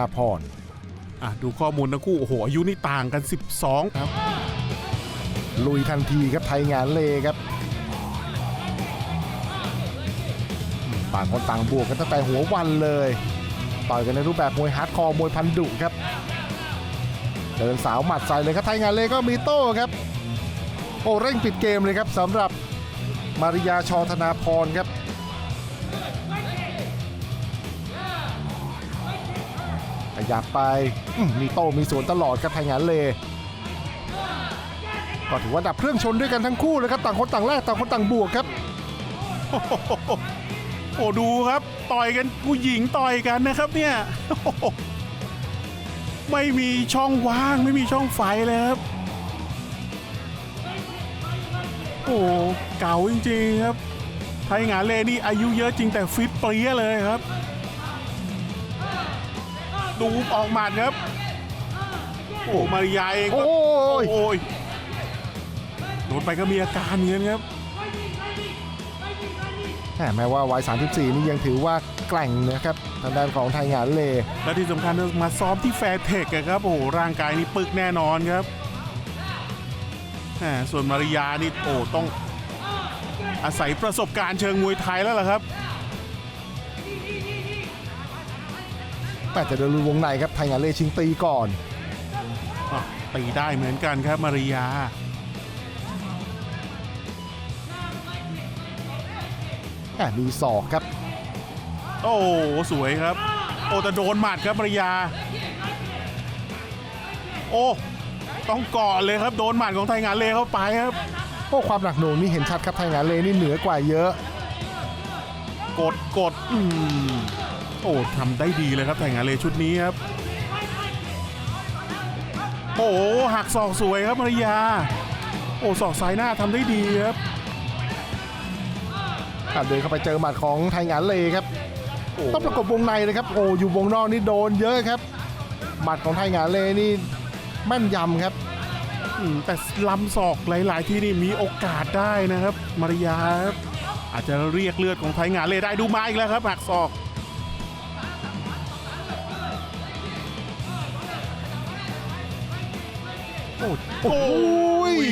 อาพรอะดูข้อมูลทั้งคู่ โอ้โห อายุนี่ต่างกัน 12 ครับ ลุยทันทีครับไทยงานเลครับ ต่างคนต่างบวกกันตั้งแต่หัววันเลย ต่อยกันในรูปแบบมวยฮาร์ดคอร์มวยพันดุครับ เดินสาวหมัดใส่เลยครับไทยงานเลก็มีโต้ครับ โอ้เร่งปิดเกมเลยครับสำหรับมาริยาชอธนาพรครับ ยับไปมีโต้มีสวนตลอดครับไทยงานเลก็ถือว่าดับเครื่องชนด้วยกันทั้งคู่เลยครับต่างคนต่างแรกต่างคนต่างบวกครับโอ้ดูครับ ต่อยกันผู้หญิงต่อยกันนะครับเนี่ยไม่มีช่องว่างไม่มีช่องไฟเลยครับโอ้เก่าจริงๆครับไทยงานเลนี่อายุเยอะจริงแต่ฟิตเปรี้ยเลยครับ ดูออกหมัดครับ โอ้มาริยาเองก็โอ้ย โอ้ยโดนไปก็มีอาการเหมือนกันครับ แหมแม้ว่าวัย 34 นี่ยังถือว่าแกร่งนะครับทางด้านของไทยงานเล และที่สำคัญมาซ้อมที่แฟร์เทคอะครับโอ้โหร่างกายนี่ปึกแน่นอนครับแหมส่วนมาริยานี่โอ้ต้องอาศัยประสบการณ์เชิงมวยไทยแล้วล่ะครับ แต่จะเดินลุยวงในครับไทยงานเลชิงตีก่อนอะตีได้เหมือนกันครับมาริยา แหมมีศอกครับ โอ้โหสวยครับ โอ้แต่โดนหมัดครับมาริยา โอ้ต้องเกาะเลยครับ โดนหมัดของไทยงานเลเข้าไปครับ โอ้ความหนักหน่วงนี่เห็นชัดครับไทยงานเลนี่เหนือกว่าเยอะ กดกดอืมโอ้ทำได้ดีเลยครับไทยงานเลชุดนี้ครับ โอ้โหหักศอกสวยครับมาริยา โอ้ศอกซ้ายหน้าทำได้ดีครับอะเดินเข้าไปเจอหมัดของไทยงานเลครับโอ้ต้องประกบวงในเลยครับโอ้อยู่วงนอกนี่โดนเยอะครับหมัดของไทยงานเลนี่แม่นยำครับอืมแต่ลำศอกหลาย ๆ ที่นี่มีโอกาสได้นะครับ มาริยาครับอาจจะเรียกเลือดของไทยงานเลได้ดูมาอีกแล้วครับหักศอก โอ้โอ้ยย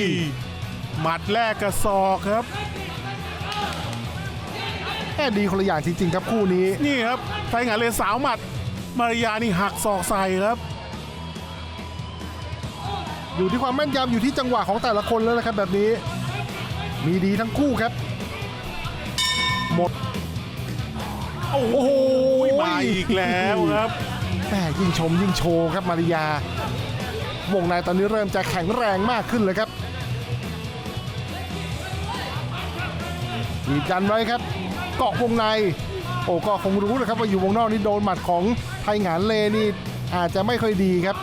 หมัดแรกกับศอกครับแค่ดีคนละอย่างจริงๆครับคู่นี้ นี่ครับไทยงานเลสาวหมัด มาริยานี่หักศอกใส่ครับ อยู่ที่ความแม่นยำอยู่ที่จังหวะของแต่ละคนแล้วนะครับแบบนี้ มีดีทั้งคู่ครับ หมด โอ้โหโอ้ยมาอีกแล้วครับแหมยิ่งชมยิ่งโชว์ครับมาริยา วงในตอนนี้เริ่มจะแข็งแรงมากขึ้นเลยครับยีดยันไว้ครับ เกาะวงใน โอ้ก็คงรู้เลยครับว่าอยู่วงนอกนี่โดนหมัดของไทยหงานเลนี่อาจจะไม่ค่อยดีครับ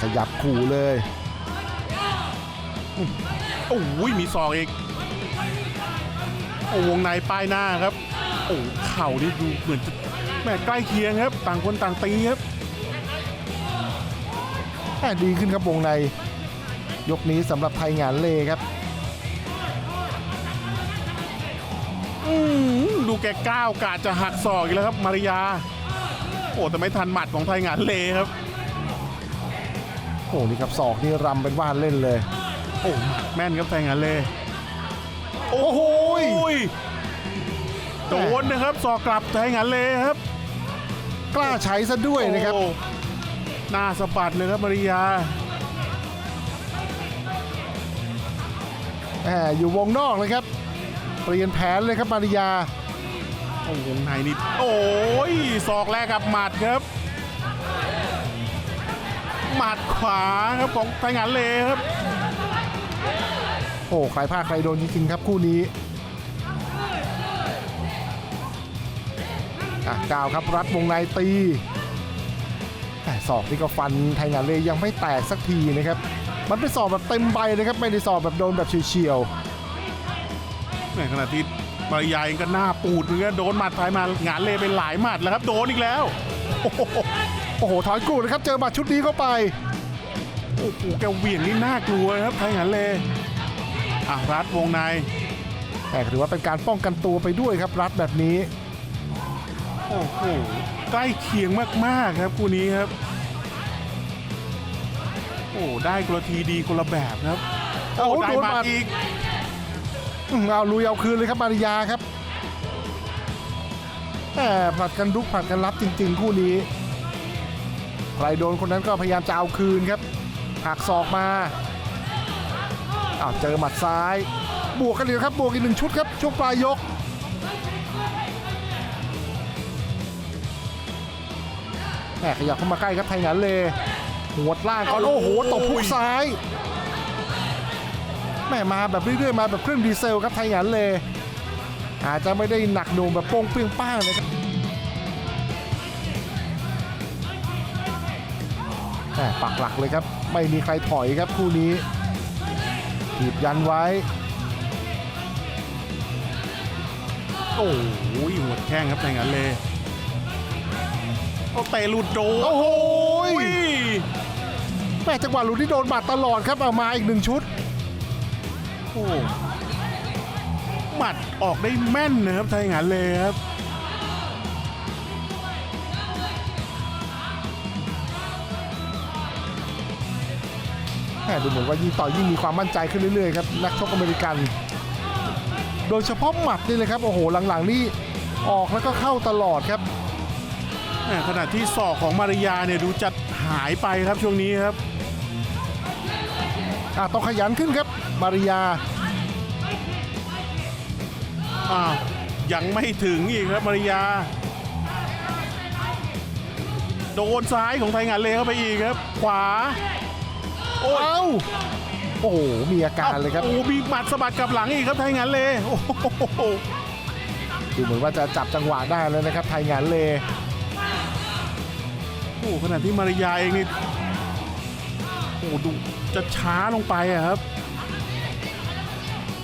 ขยับขู่เลยโอ้ยมีศอกอีกโอ้วงในป้ายหน้าครับ โอ้เข่านี่ดูเหมือนจะ แม่ใกล้เคียงครับ ต่างคนต่างตีครับแหม่ดีขึ้นครับวงใน ยกนี้สำหรับไทยงานเลครับอืมดูแกก้าวกาดจะหักศอกอีกแล้วครับ มาริยา โอ้แต่ไม่ทันหมัดของไทยงานเลครับ โอ้นี่ครับศอกนี่รำเป็นว่านเล่นเลย โอ้แม่นครับไทยงานเล โอ้โหยโอ้ยโดนนะครับศอกกลับไทยงานเลครับ กล้าใช้ซะด้วยนะครับโอ้หน้าสะบัดเลยครับมาริยาแหมอยู่วงนอกเลยครับ เปลี่ยนแผนเลยครับมาริยาโอ้วงในนี่โอ้ยศอกแรกกับหมัดครับหมัดขวาครับของไทยงานเลครับ โอ้ใครพลาดใครโดนจริงๆครับคู่นี้ อะกาวครับรัดวงในตีแต่ศอกนี่ก็ฟันไทยงานเลยยังไม่แตกสักทีนะครับ มันเป็นศอกแบบเต็มใบนะครับ ไม่ได้ศอกแบบโดนแบบเฉียวในขณะที่มาริยาเองก็หน้าปูดเหมือนกันโดนหมัดไทยมางานเลไปหลายหมัดแล้วครับ โดนอีกแล้ว โอ้โหๆโอ้โหถอยกูเลยครับ เจอหมัดชุดนี้เข้าไปโอ้โหแกเหวี่ยงนี่น่ากลัวนะครับไทยงานเลอะรัดวงในแต่ถือว่าเป็นการป้องกันตัวไปด้วยครับรัดแบบนี้ โอ้โหใกล้เคียงมากๆครับคู่นี้ครับ โอ้ได้คนละทีดีคนละแบบครับโอ้โอ้ได้โดนมาหมัดอีก อืมเอาลุยเอาคืนเลยครับมาริยาครับแหมผลัดกันลุกผลัดกันรับจริง ๆ คู่นี้ ใครโดนคนนั้นก็พยายามจะเอาคืนครับหักศอกมาอ้าวเจอหมัดซ้าย บวกกันเลยครับบวกอีกหนึ่งชุดครับช่วงปลายยก แหมขยับเข้ามาใกล้ครับไทยงานเลยหัวดล่างก่อนโอ้โหตบพุกซ้ายแม่มาแบบเรื่อยๆมาแบบเครื่องดีเซลครับไทยงานเลยอาจจะไม่ได้หนักหน่วงแบบโป้งเปรี้ยงป้างนะครับแหม่ปักหลักเลยครับ ไม่มีใครถอยครับคู่นี้ถีบยันไว้ โอ้โหหัวแข้งครับแต่งั้นเลย โอ้เตะหลุดโดนโอ้โหอุ้ยแม่จังหวะหลุดที่โดนบาดตลอดครับเอามาอีกหนึ่งชุดโอ้หมัดออกได้แม่นนะครับไทยงานเลยครับแหม่ดูเหมือนว่ายิ่งต่อยยิ่งมีความมั่นใจขึ้นเรื่อยๆครับนักชกอเมริกัน โดยเฉพาะหมัดนี่เลยครับโอ้โหหลังๆนี่ออกแล้วก็เข้าตลอดครับแหม่ ขณะที่ศอกของมารยาเนี่ยดูจะหายไปครับช่วงนี้ครับอะต้องขยันขึ้นครับมาริยาอ้าวยังไม่ถึงอีกครับมารยา โดนซ้ายของไทยงานเลยเข้าไปอีกครับ ขวา โอ้ยเอ้าโอ้โหมีอาการเลยครับโอ้มีหมัดสะบัดกลับหลังอีกครับไทยงานเลยโอ้โหดูเหมือนว่าจะจับจังหวะได้แล้วนะครับ ไทยงานเล โอ้ขณะที่มารยาเองนี่โอ้ดูจะช้าลงไปอะครับ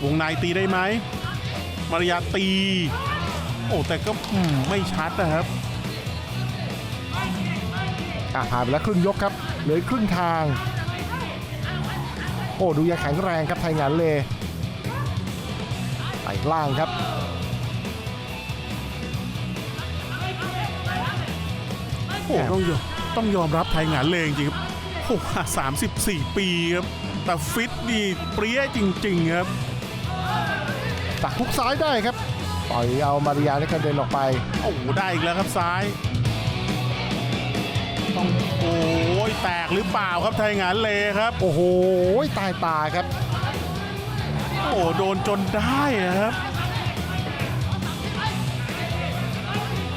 วงในตีได้ไหมมารยาตี โอ้แต่ก็มไม่ชัดนะครับอะผ่านไปแล้วครึ่งยกครับเหลือครึ่งทาง โอ้ดูยังแข็งแรงครับไทยงานเลยไต่ล่างครับ โอ้ต้องยอมต้องยอมรับไทยงานเลยจริงๆครับโอ้สามสิบสี่ปีครับ แต่ฟิตนี่เปรี้ยจริง ๆ ครับตักทุกซ้ายได้ครับ ปล่อยเอามาริยาได้กระเด็นออกไป โอ้ได้อีกแล้วครับซ้าย ต้องโอ้ยแตกหรือเปล่าครับไทยงานเลยครับ โอ้โหตายตาครับ โอ้โดนจนได้อะครับ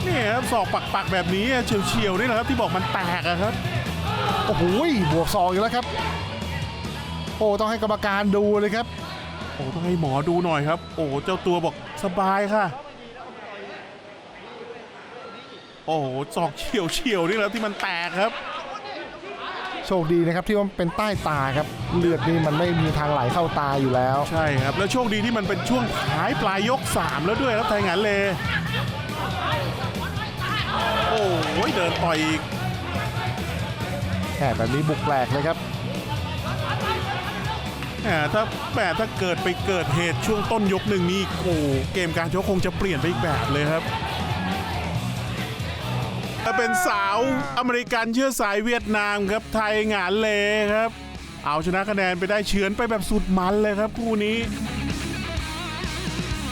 นี่ครับศอกปักๆแบบนี้อะเฉียวๆนี่แหละครับที่บอกมันแตกอะครับ โอ้โหบวกสองอีกแล้วครับ โอ้ต้องให้กรรมการดูเลยครับ โอ้ต้องให้หมอดูหน่อยครับ โอ้เจ้าตัวบอกสบายค่ะ โอ้โหศอกเฉียวเฉียวๆนี่แหล้วที่มันแตกครับ โชคดีนะครับที่ว่ามันเป็นใต้ตาครับ เลือดนี่มันไม่มีทางไหลเข้าตาอยู่แล้ว ใช่ครับ แล้วโชคดีที่มันเป็นช่วงท้ายปลายยก 3 แล้วด้วยครับไทยงานเลย โอ้ยเดินต่อยอีกแหมแบบนี้บุกแปลกเลยครับ แหมถ้าแหมถ้าเกิดไปเกิดเหตุช่วงต้นยกหนึ่งนี่โอ้เกมการชกคงจะเปลี่ยนไปอีกแบบเลยครับถ้าเป็นสาวอเมริกันเชื้อสายเวียดนามครับไทยหงานเลครับ เอาชนะคะแนนไปได้เฉือนไปแบบสุดมันเลยครับคู่นี้